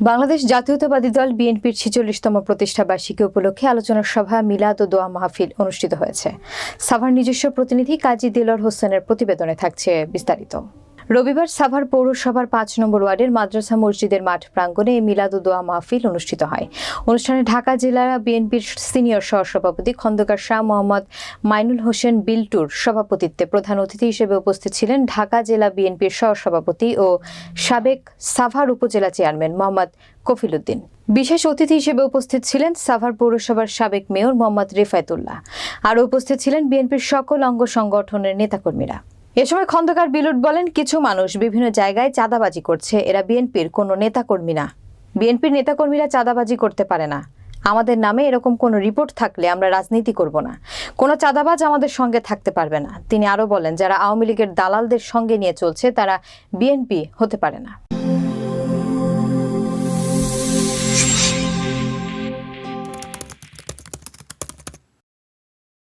বাংলাদেশ জাতীয়তাবাদী দল বিএনপির ছেচল্লিশতম প্রতিষ্ঠা বার্ষিকী উপলক্ষে আলোচনা সভা, মিলাদ ও দোয়া মাহফিল অনুষ্ঠিত হয়েছে। সাভার নিজস্ব প্রতিনিধি কাজী দিলর হোসেনের প্রতিবেদনে থাকছে বিস্তারিত। রবিবার সাভার পৌরসভার পাঁচ নম্বর ওয়ার্ডের মাদ্রাসা মসজিদের মাঠ প্রাঙ্গণে এই মিলাদ দোয়া মাহফিল অনুষ্ঠিত হয়। অনুষ্ঠানে ঢাকা জেলা বিএনপির সিনিয়র সহসভাপতি খন্দকার শাহ মোহাম্মদ মাইনুল হোসেন বিল্টুর সভাপতিত্বে প্রধান অতিথি হিসেবে উপস্থিত ছিলেন ঢাকা জেলা বিএনপির সহসভাপতি ও সাবেক সাভার উপজেলা চেয়ারম্যান মোহাম্মদ কফিল উদ্দিন বিশেষ অতিথি হিসেবে উপস্থিত ছিলেন সাভার পৌরসভার সাবেক মেয়র মোহাম্মদ রেফায়তুল্লাহ। আরও উপস্থিত ছিলেন বিএনপির সকল অঙ্গ সংগঠনের নেতাকর্মীরা। এ সময় খন্দকার বিলুট বলেন, কিছু মানুষ বিভিন্ন জায়গায় চাঁদাবাজি করছে। এরা বিএনপির কোনো নেতাকর্মী না। বিএনপির নেতাকর্মীরা চাঁদাবাজি করতে পারে না। আমাদের নামে এরকম কোনো রিপোর্ট থাকলে আমরা রাজনীতি করব না। কোনো চাঁদাবাজ আমাদের সঙ্গে থাকতে পারবে না। তিনি আরও বলেন, যারা আওয়ামী লীগের দালালদের সঙ্গে নিয়ে চলছে, তারা বিএনপি হতে পারে না।